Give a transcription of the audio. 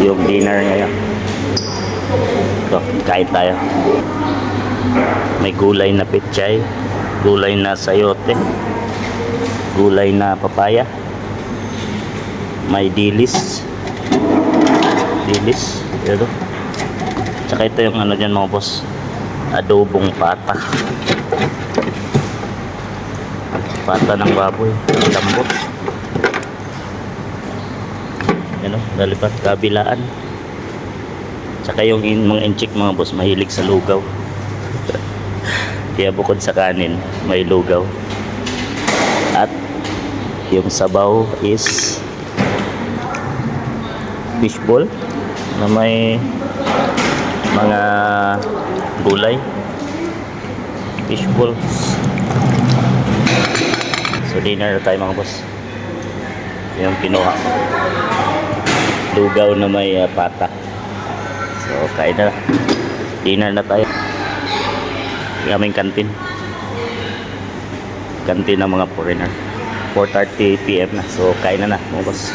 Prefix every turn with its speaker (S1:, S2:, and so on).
S1: yung dinner ngayon. So, kain tayo. May gulay na pechay, gulay na sayote, gulay na papaya, may dilis, dilis, ito. Tsaka ito yung ano dyan mga boss, adobong pata. Pata ng baboy, lambot. Ano, lalipat kabilaan. Tsaka yung in, mga inchik mga boss, mahilig sa lugaw. Kaya bukod sa kanin, may lugaw. At yung sabaw is fishball na may mga gulay. Fishball. So dinner na tayo mga boss. Yung kinuha ko. Lugaw na may ah, pata. So kain na. Dinner na tayo. Aming kantin. Kantin ng mga foreigner. 4.30 p.m. na. So kain na na mga boss.